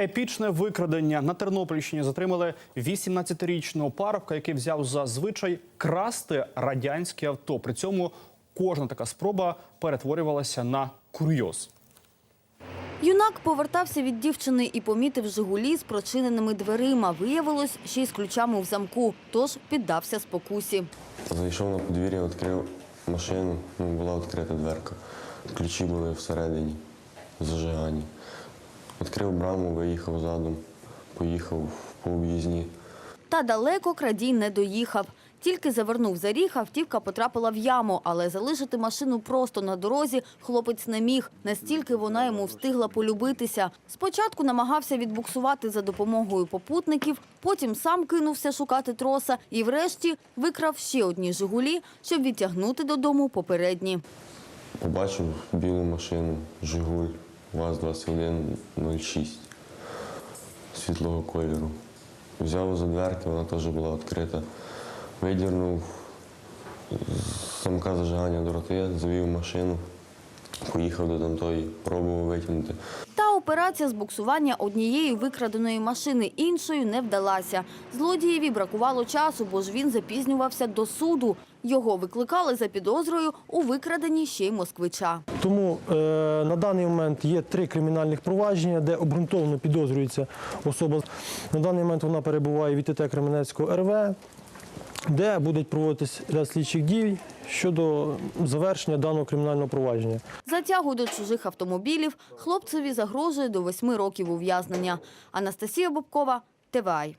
Епічне викрадення на Тернопільщині затримали 18-річного парубка, який взяв за звичай красти радянське авто. При цьому кожна така спроба перетворювалася на курйоз. Юнак повертався від дівчини і помітив «Жигулі» з прочиненими дверима. Виявилось, ще й з ключами в замку, тож піддався спокусі. Зайшов на подвір'я, відкрив машину, ну, була відкрита дверка. Ключі були всередині, зажигані. Відкрив браму, виїхав задом, поїхав по об'їзні. Та далеко крадій не доїхав. Тільки завернув за ріг, автівка потрапила в яму, але залишити машину просто на дорозі хлопець не міг. Настільки вона йому встигла полюбитися. Спочатку намагався відбуксувати за допомогою попутників, потім сам кинувся шукати троса і врешті викрав ще одні «Жигулі», щоб відтягнути додому попередні. Побачив білу машину, Жигуль, ВАЗ-2106 світлого кольору. Взяв за дверки, вона теж була відкрита. Видірнув з замка зажигання дороти, завів машину, поїхав до тамтої, пробував витягнути. Та операція з буксування однієї викраденої машини іншою не вдалася. Злодієві бракувало часу, бо ж він запізнювався до суду. Його викликали за підозрою у викраденні ще й москвича. Тому е, на даний момент є три кримінальних провадження, де обґрунтовано підозрюється особа. На даний момент вона перебуває в ІТТ Кременецького РВ, де будуть проводитись ряд слідчих дій щодо завершення даного кримінального провадження. За тягу до чужих автомобілів хлопцеві загрожує до восьми років ув'язнення. Анастасія Бобкова, ТВАЙ.